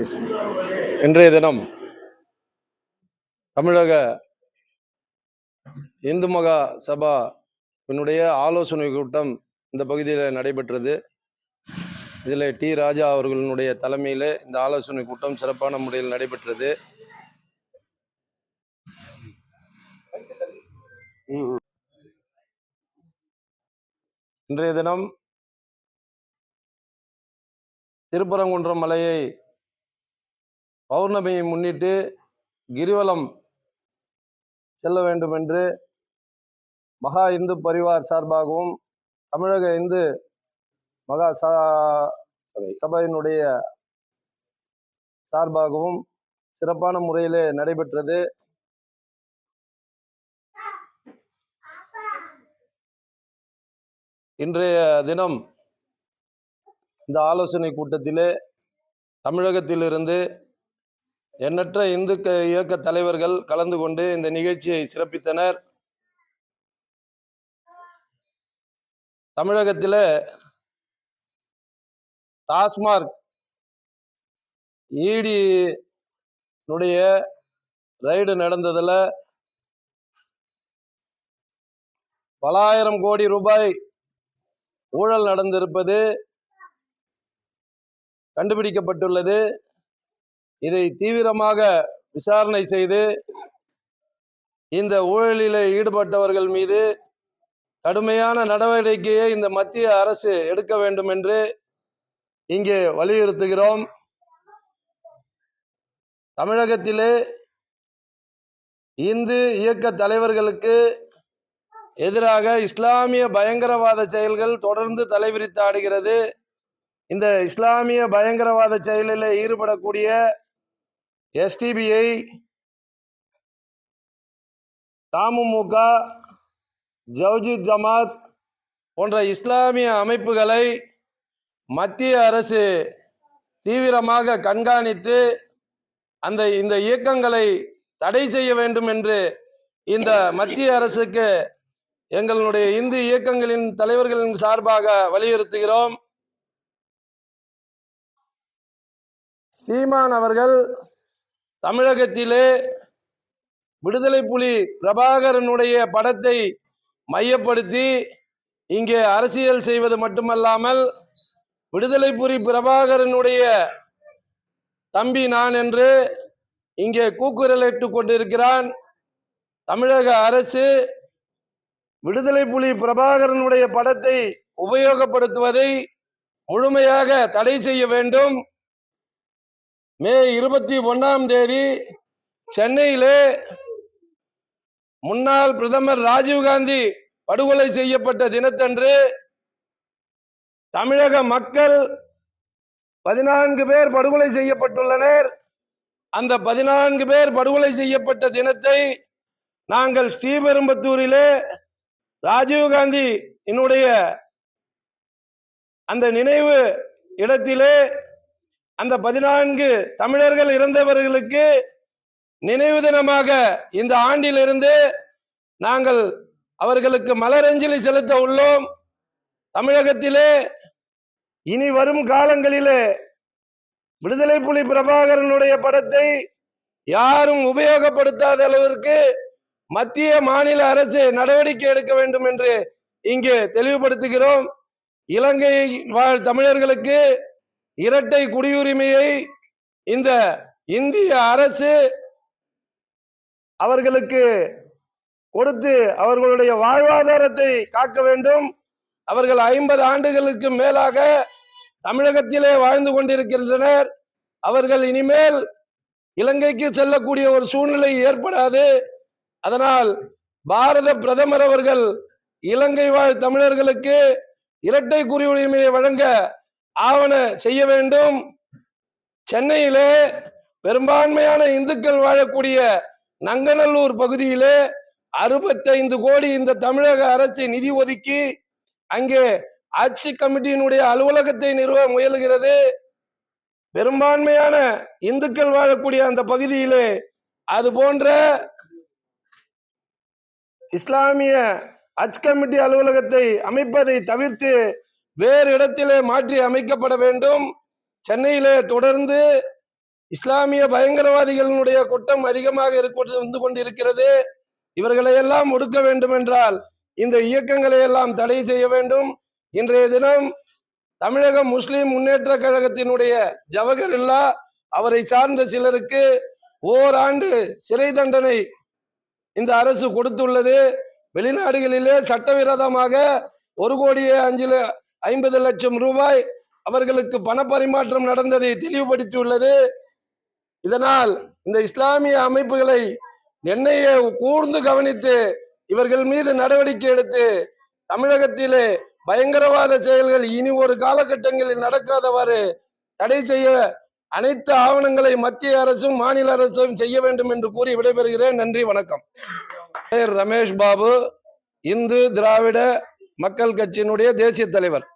இன்றைய தினம் தமிழக இந்து மகா சபா என்னுடைய ஆலோசனை கூட்டம் இந்த பகுதியில் நடைபெற்றது. இதில் டி. ராஜா அவர்களினுடைய தலைமையில் இந்த ஆலோசனை கூட்டம் சிறப்பான முறையில் நடைபெற்றது. இன்றைய தினம் திருப்பரங்குன்றம் மலையை பௌர்ணமியை முன்னிட்டு கிரிவலம் செல்ல வேண்டும் என்று மகா இந்து பரிவார் சார்பாகவும் தமிழக இந்து மகா சா சபையினுடைய சார்பாகவும் சிறப்பான முறையிலே நடைபெற்றது. இன்றைய தினம் இந்த ஆலோசனை கூட்டத்திலே தமிழகத்திலிருந்து எண்ணற்ற இந்து இயக்க தலைவர்கள் கலந்து கொண்டு இந்த நிகழ்ச்சியை சிறப்பித்தனர். தமிழகத்தில் டாஸ்மார்க் ஈடினுடைய ரைடு நடந்ததில் பலாயிரம் கோடி ரூபாய் ஊழல் நடந்திருப்பது கண்டுபிடிக்கப்பட்டுள்ளது. இதை தீவிரமாக விசாரணை செய்து இந்த ஊழலில் ஈடுபட்டவர்கள் மீது கடுமையான நடவடிக்கையை இந்த மத்திய அரசு எடுக்க வேண்டும் என்று இங்கே வலியுறுத்துகிறோம். தமிழகத்திலே இந்து இயக்க தலைவர்களுக்கு எதிராக இஸ்லாமிய பயங்கரவாத செயல்கள் தொடர்ந்து தலைவிரித்தாடுகிறது இந்த இஸ்லாமிய பயங்கரவாத செயலில் ஈடுபடக்கூடிய எஸ்டிபிஐ தமுமுக ஜவுஜித் ஜமாத் போன்ற இஸ்லாமிய அமைப்புகளை மத்திய அரசு தீவிரமாக கண்காணித்து அந்த இந்த இயக்கங்களை தடை செய்ய வேண்டும் என்று இந்த மத்திய அரசுக்கு எங்களுடைய இந்து இயக்கங்களின் தலைவர்களின் சார்பாக வலியுறுத்துகிறோம். சீமான் அவர்கள் தமிழகத்திலே விடுதலை புலி பிரபாகரனுடைய படத்தை மையப்படுத்தி இங்கே அரசியல் செய்வது மட்டுமல்லாமல் விடுதலை புலி பிரபாகரனுடைய தம்பி நான் என்று இங்கே கூக்குரலிட்டு கொண்டிருக்கிறான். தமிழக அரசு விடுதலை புலி பிரபாகரனுடைய படத்தை உபயோகப்படுத்துவதை முழுமையாக தடை செய்ய வேண்டும். மே இருபத்தி ஒன்னாம் தேதி சென்னையிலே முன்னாள் பிரதமர் ராஜீவ்காந்தி படுகொலை செய்யப்பட்ட தினத்தன்று தமிழக மக்கள் பதினான்கு பேர் படுகொலை செய்யப்பட்டுள்ளனர். அந்த பதினான்கு பேர் படுகொலை செய்யப்பட்ட தினத்தை நாங்கள் ஸ்ரீபெரும்பத்தூரிலே ராஜீவ்காந்தி என்னுடைய அந்த நினைவு இடத்திலே அந்த பதினான்கு தமிழர்கள் இறந்தவர்களுக்கு நினைவு தினமாக இந்த ஆண்டிலிருந்து நாங்கள் அவர்களுக்கு மலரஞ்சலி செலுத்த உள்ளோம். தமிழகத்திலே இனி வரும் காலங்களிலே விடுதலை புலி பிரபாகரனுடைய படத்தை யாரும் உபயோகப்படுத்தாத அளவிற்கு மத்திய மாநில அரசு நடவடிக்கை எடுக்க வேண்டும் என்று இங்கே தெளிவுபடுத்துகிறோம். இலங்கை வாழ் தமிழர்களுக்கு இரட்டை குடியுரிமையை இந்த இந்திய அரசு அவர்களுக்கு கொடுத்து அவர்களுடைய வாழ்வாதாரத்தை காக்க வேண்டும். அவர்கள் ஐம்பது ஆண்டுகளுக்கு மேலாக தமிழகத்திலே வாழ்ந்து கொண்டிருக்கின்றனர். அவர்கள் இனிமேல் இலங்கைக்கு செல்லக்கூடிய ஒரு சூழ்நிலை ஏற்படாது. அதனால் பாரத பிரதமர் அவர்கள் இலங்கை வாழ் தமிழர்களுக்கு இரட்டை குடியுரிமையை வழங்க ஆவண செய்ய வேண்டும். சென்னையிலே பெரும்பான்மையான இந்துக்கள் வாழக்கூடிய நங்கநல்லூர் பகுதியிலே அறுபத்தைந்து கோடி இந்த தமிழக அரசு நிதி ஒதுக்கி அங்கே ஆட்சி கமிட்டியினுடைய அலுவலகத்தை நிறுவ முயலுகிறது. பெரும்பான்மையான இந்துக்கள் வாழக்கூடிய அந்த பகுதியிலே அது போன்ற இஸ்லாமிய ஹஜ் கமிட்டி அலுவலகத்தை அமைப்பதை தவிர்த்து வேறு இடத்திலே மாற்றி அமைக்கப்பட வேண்டும். சென்னையிலே தொடர்ந்து இஸ்லாமிய பயங்கரவாதிகளினுடைய கூட்டம் அதிகமாக இருக்க- இருந்து கொண்டிருக்கிறது. இவர்களை எல்லாம் ஒடுக்க வேண்டும் என்றால் இந்த இயக்கங்களை எல்லாம் தடை செய்ய வேண்டும். இன்றைய தினம் தமிழக முஸ்லிம் முன்னேற்ற கழகத்தினுடைய ஜவஹர்லா அவரை சார்ந்த சிலருக்கு ஓராண்டு சிறை தண்டனை இந்த அரசு கொடுத்துள்ளது. வெளிநாடுகளிலே சட்டவிரோதமாக ஒரு கோடியே அஞ்சு ஐம்பது லட்சம் ரூபாய் அவர்களுக்கு பணப்பரிமாற்றம் நடந்ததை தெளிவுபடுத்தியுள்ளது. இதனால் இந்த இஸ்லாமிய அமைப்புகளை என்னையே கூர்ந்து கவனித்து இவர்கள் மீது நடவடிக்கை எடுத்து தமிழகத்திலே பயங்கரவாத செயல்கள் இனி ஒரு காலகட்டங்களில் நடக்காதவாறு தடை செய்ய அனைத்து ஆவணங்களை மத்திய அரசும் மாநில அரசும் செய்ய வேண்டும் என்று கூறி விடைபெறுகிறேன். நன்றி வணக்கம். பெயர் ரமேஷ் பாபு. இந்து திராவிட மக்கள் கட்சியினுடைய தேசிய தலைவர்.